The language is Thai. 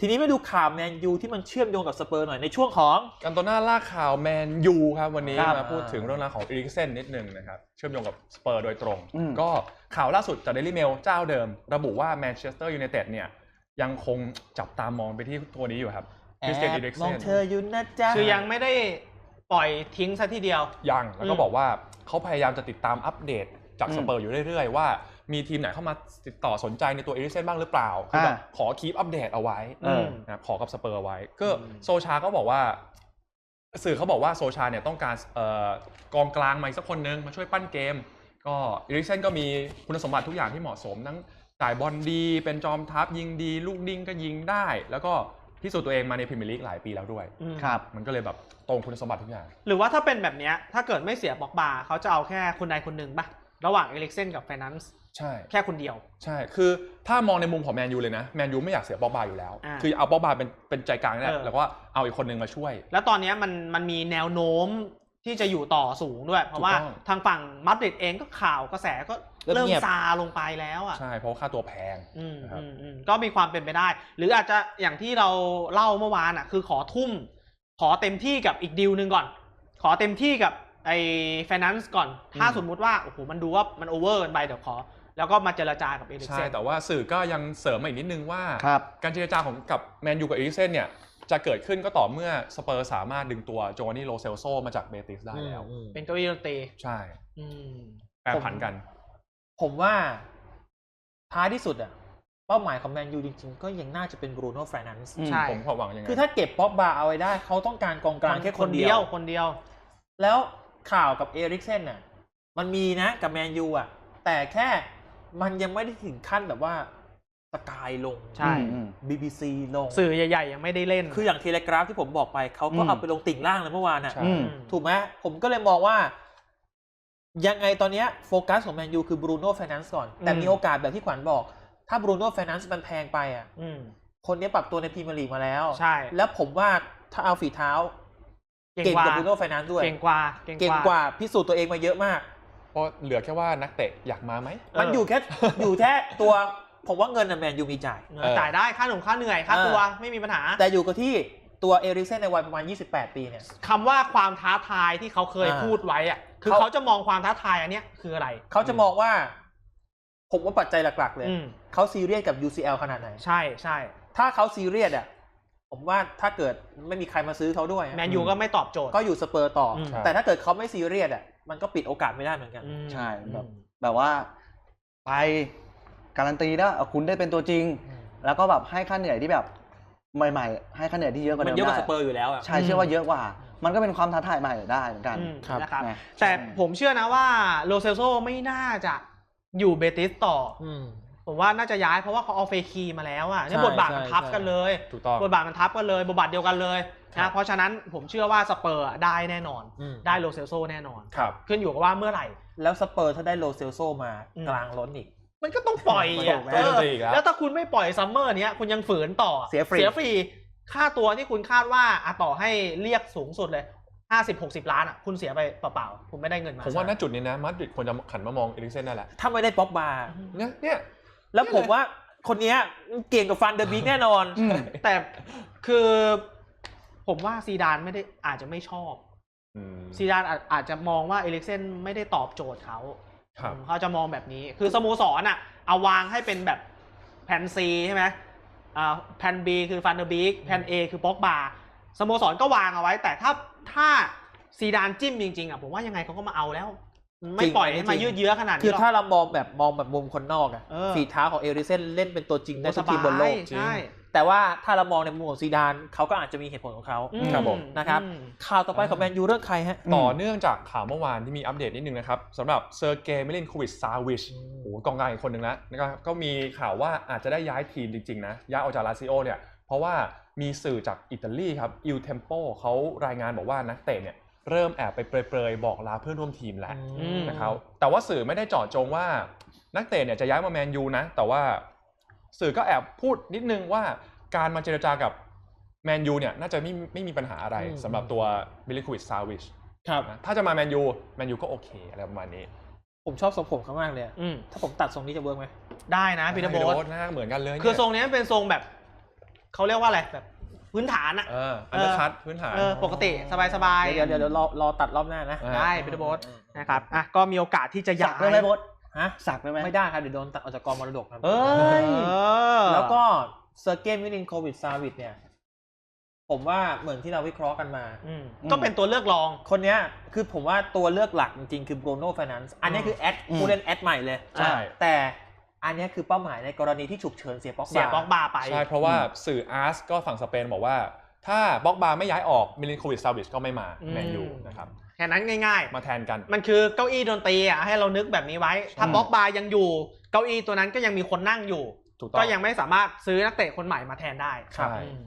ทีนี้มาดูข่าวแมนยูที่มันเชื่อมโยงกับสเปอร์หน่อยในช่วงของ กันโตน่าลากข่าวแมนยูครับวันนี้ครับมาพูดถึงเรื่องราวของอีริกเซนนิดนึงนะครับเชื่อมโยงกับสเปอร์โดยตรง อืม ก็ข่าวล่าสุดจากเดลิเมลเจ้าเดิม ระบุว่าแมนเชสเตอร์ยูไนเต็ดเนี่ยยังคงจับตามองไปที่ตัวนี้อยู่ครับแอคริสเตียนอีบริกมเซองนเธออยู่นะจ๊ะ คือยังไม่ได้ปล่อยทิ้งซะทีเดียว ยังแล้วก็อืมบอกว่าเขาพยายามจะติดตามอัปเดตจากอืม สเปอร์อยู่เรื่อยๆ ว่า มีทีมไหนเข้ามาติดต่อสนใจในตัวอีริกเซนบ้างหรือเปล่าคือแบบอ่าขอคีปอัปเดตเอาไว้เออนะครับขอกับสเปอร์ไว้ ก็อืมโซชาก็บอกว่า สื่อเขาบอกว่าโซชาเนี่ยต้องการเอ่อกองกลางมาอีกสักคนนึงมาช่วยปั้นเกม ก็อีริกเซนก็มีคุณสมบัติทุกอย่างที่เหมาะสมทั้งจ่ายบอลดี เป็นจอมทัพยิงดี ลูกดิ้งก็ยิงได้ แล้วก็พิสูจน์ตัวเองมาในพรีเมียร์ลีกหลายปีแล้วด้วยอืมครับ มันก็เลยแบบตรงคุณสมบัติทุกอย่าง หรือว่าถ้าเป็นแบบเนี้ยถ้าเกิดไม่เสียบอกบาเขาจะเอาแค่คนใดคนหนึ่งป่ะ ระหว่างเอลิกเซนกับไฟแนนซ์ใช่แค่คนเดียว ใช่ คือถ้ามองในมุมของแมนยูเลยนะ แมนยูไม่อยากเสียปอบาอยู่แล้ว อ่าคือเอาปอบาเป็นเป็นใจกลางเนี่ยเออ แล้วก็เอาอีกคนนึงมาช่วย แล้วตอนเนี้ยมันมันมีแนวโน้มที่จะอยู่ต่อสูงด้วย เพราะว่าถูกต้อง ทางฝั่งมาดริดเองก็ข่าวกระแสก็เริ่เริ่มมเงียบ ซาลงไปแล้วอะ ใช่ เพราะว่าค่าตัวแพง อืมนะครับ อืมอืมก็มีความเป็นไปได้ หรืออาจจะอย่างที่เราเล่าเมื่อวานอะ คือขอทุ่ม ขอเต็มที่กับอีกดีลหนึ่งก่อน ขอเต็มที่กับ ไอ้ไฟแนนซ์ก่อน ถ้าอืมสมมุติว่าโอ้โหมันดูว่ามันโอเวอร์กันไปเดี๋ยวขอ แล้วก็มาเจรจากับเอลิกใช่เซนแต่ว่าสื่อก็ยังเสริมมาอีกนิดนึงว่า ครับ การเจรจาของกับแมนยูกับอีริกเซนเนี่ยจะเกิดขึ้นก็ต่อเมื่อสเปอร์สามารถดึงตัวโจวานนี่โลเซลโซมาจากเบติสได้แล้วอืมเป็นเก้าอี้ดนตรีใช่อืม แปรผันกัน ผมว่าท้ายที่สุดอะเป้าหมายของแมนยูจริงๆ ก็ยังน่าจะเป็นบรูโน่ไฟแนนซ์อืมใช่ ผมความหวังยังไงคือถ้าเก็บป๊อปบาเอาไว้ได้ เขาต้องการกองกลางแค่คนเดียว คนเดียว แล้ว ข่าวกับเอริกเซนน่ะมันมีนะกับแมนยูอะแต่แค่มันยังไม่ได้ถึงขั้นแบบว่าสกายลงใช่อืม BBC ลง สื่อใหญ่ ๆ ยังไม่ได้เล่น คืออย่างเทเลกราฟที่ผมบอกไป เขาก็อืมเอาไปลงติ่งล่างเลยเมื่อวานอะใช่อืมถูกไหมผมก็เลยมองว่า ยังไงตอนเนี้ยโฟกัสของแมนยูคือบรูโน่ไฟแนนซ์ก่อน แต่อืม มีโอกาสแบบที่ขวัญบอก ถ้าบรูโน่ไฟแนนซ์มันแพงไปอะ อืมคนนี้ปรับตัวในพรีเมียร์ลีกมาแล้ว ใช่ แล้วผมว่าถ้าเอาฝีเท้า เก่เก่งงกกว่าว่าบรูโน่ไฟแนนซ์ด้วย เก่งกว่าเก่งเก่งกว่าพิสูจน์ตัวเองมาเยอะมากเพราะเหลือแค่ว่านักเตะอยากมาไหมมันอยู่แค่อยู่แค่ตัวผมว่าเงินน่ะแมนยูมีจ่ายเออจ่ายได้ค่าหนุ่มค่าเหนื่อยค่าเออตัวไม่มีปัญหา แต่อยู่กับที่ตัวเอริกเซนในวัยประมาณ 28 ปีเนี่ยคำว่าความท้าทายที่เขาเคยอ่าพูดไว้อะคือเขาเขาจะมองความท้าทายอันเนี้ยคืออะไร เขาจะมองว่า ผมว่าปัจจัยหลัก ๆ เลยอืมเขาซีเรียสกับ UCL ขนาดไหน ใช่ใช่ ถ้าเขาซีเรียสอะ ผมว่าถ้าเกิดไม่มีใครมาซื้อเขาด้วยอะแมนยูก็ไม่ตอบโจทย์ก็อยู่สเปอร์ต่ออมแต่ถ้าเกิดเขาไม่ซีเรียสอะมันก็ปิดโอกาสไม่ได้เหมือนกันอืมใช่แบบอืมแบบว่าไปการันตีนะเอาคุณได้เป็นตัวจริง แล้วก็แบบให้ค่าเหนื่อยที่แบบใหม่ๆ ให้ค่าเหนื่อยที่เยอะกว่ามันเดิมเยอะกว่าได้สเปอร์อยู่แล้วอะใช่เชื่อว่าเยอะกว่า มันก็เป็นความท้าทายใหม่ได้เหมือนกันอืมครับนะครับนะแต่ผมเชื่อนะว่าโลเซลโซไม่น่าจะอยู่เบติสต่อออืม ผมว่าน่าจะย้ายเพราะว่าเขาเอาเฟคีมาแล้วอะเนี่ยใช่บทบาทมันใช่ทับใช่กันเลยถูกต้องบทบาทมันทับกันเลย บทบาทเดียวกันเลยครันะบเพราะฉะนั้นผมเชื่อว่าสเปอร์อะได้แน่นอนอืมได้โลเซลโซแน่นอนครับขึ้นอยู่กับว่าเมื่อไหร่ แล้วสเปอร์ถ้าได้โลเซลโซมาอืมกลางล้นอีก มันก็ต้องปล่อยมันอะถูกไหมเออดนตรีอีกแล้วแล้วถ้าคุณไม่ปล่อยซัมเมอร์เนี้ยคุณยังฝืนต่อเสียฟรีเสียฟรีค่าตัวที่คุณคาดว่าอะต่อให้เรียกสูงสุดเลยห้าสิบหกสิบล้านอะคุณเสียไปเปล่าๆคุณไม่ได้เงินมาผมว่าณจุดนี้นะมาดริดควรจะหันมามองเอริกเซนได้แหละถ้าไม่ได้ป๊อกบาเนี่ยเนี่ย แล้วผมว่าคนเนี้ยเก่งกับฟันเดอร์บีกแน่นอน อืม แต่คือผมว่าซีดานไม่ได้อาจจะไม่ชอบ อืมซีดานอาจอาจจะมองว่าเอลิกเซนไม่ได้ตอบโจทย์เขา ครับอืมเขาจะมองแบบนี้ คือสโมสรอะ เอาวางให้เป็นแบบแผน C ใช่ไหมอ่าแผน B คือฟันเดอร์บิกแผน A คือป็อกบาสโมสรก็วางเอาไว้ แต่ถ้าถ้าซีดานจิ้มจริงๆอะ ผมว่ายังไงเขาก็มาเอาแล้ว ไม่จริงปล่อยอันนี้ให้มาจริงยืดเยื้อขนาดคือนี้หรอกถ้าเรามองแบบมองแบบมุมคนนอกอะเออฝีเท้าของเอริกเซนเล่นเป็นตัวจริงได้โอ้ทุกทีมบนโลกใช่แต่ว่าถ้าเรามองในมุมของซีดานเขาก็อาจจะมีเหตุผลของเขาอืครับผมนะครับอืมข่าวต่อไปของแมนยูเรื่องใครฮะอืมต่อเนื่องจากข่าวเมื่อวานที่มีอัปเดตนิดนึงนะครับสำหรับเซอร์เกย์มิลินโควิชซาวิชอืมโอ้โหกองกลางอีกคนหนึ่งแล้วนะครับก็มีข่าวว่าอาจจะได้ย้ายทีมจริงๆนะย้ายออกจากลาซิโอเนี่ยเพราะว่ามีสื่อจากอิตาลีครับอิลเทมโปเขารายงานบอกว่านักเตะเนี่ย เริ่มแอบไปเปรยๆบอกลาเพื่อนร่วมทีมแล้วอืมนะครับแต่ว่าสื่อไม่ได้เจาะจงว่านักเตะเนี่ยจะย้ายมาแมนยูนะ แต่ว่าสื่อก็แอบพูดนิดนึงว่าการมาเจรจากับแมนยูเนี่ยน่าจะไม่ไม่มีปัญหาอะไรอืมสำหรับตัวบิลิควิชซาวิชครับนะถ้าจะมาแมนยูแมนยูก็โอเคอะไรประมาณนี้ ผมชอบทรงผมเขามากเลยอะอืมถ้าผมตัดทรงนี้จะเวิร์กไหมได้นะพีเตอร์โบโบสหน้าเหมือนกันเลย คือเนี่ยทรงเนี้ยเป็นทรงแบบเขาเรียกว่าอะไรแบบ พื้นฐานอะเอออันเดอร์คัตพื้นฐาน เออปกติสบายๆ เดี๋ยวเดี๋ยวเดี๋ยวรอรอตัดรอบหน้านะอ่า ได้พีเตอร์โบสนะครับอะก็มีโอกาสที่จะสัย้ากได้ไหมยบดฮะสักได้ไหม ไม่ได้ครับเดี๋ยวโดนตัดออกจากกองมรดกครับเอ้ย เออ แล้วก็เซอร์เกย์มิลินโควิดซาวิดเนี่ย ผมว่าเหมือนที่เราวิเคราะห์กันมา อืมก็เป็นตัวเลือกรอง คนเนี้ยคือผมว่าตัวเลือกหลักจริงๆ คือโบรโนไฟแนนซ์อันนี้คือแอดอืม ผู้เล่นแอดใหม่เลยใช่ แต่ อันเนี้ยคือเป้าหมายในกรณีที่ฉุกเฉินเสียป๊อกเสียบ็อกบาไป ใช่เพราะว่าสื่ออาร์สก็ฝั่งสเปนบอกว่า ถ้าบ็อกบาไม่ย้ายออกมิลินโควิดซาวิชก็ไม่มาอืมแมนยูนะครับแค่นั้นง่ายมาแทนกันๆมันคือเก้าอี้ดนตรีอะให้เรานึกแบบนี้ไว้ ถ้าอืมบ็อกบายังอยู่เก้าอี้ตัวนั้นก็ยังมีคนนั่งอยู่ถูกต้องก็ยังไม่สามารถซื้อนักเตะคนใหม่มาแทนได้ใช่อืม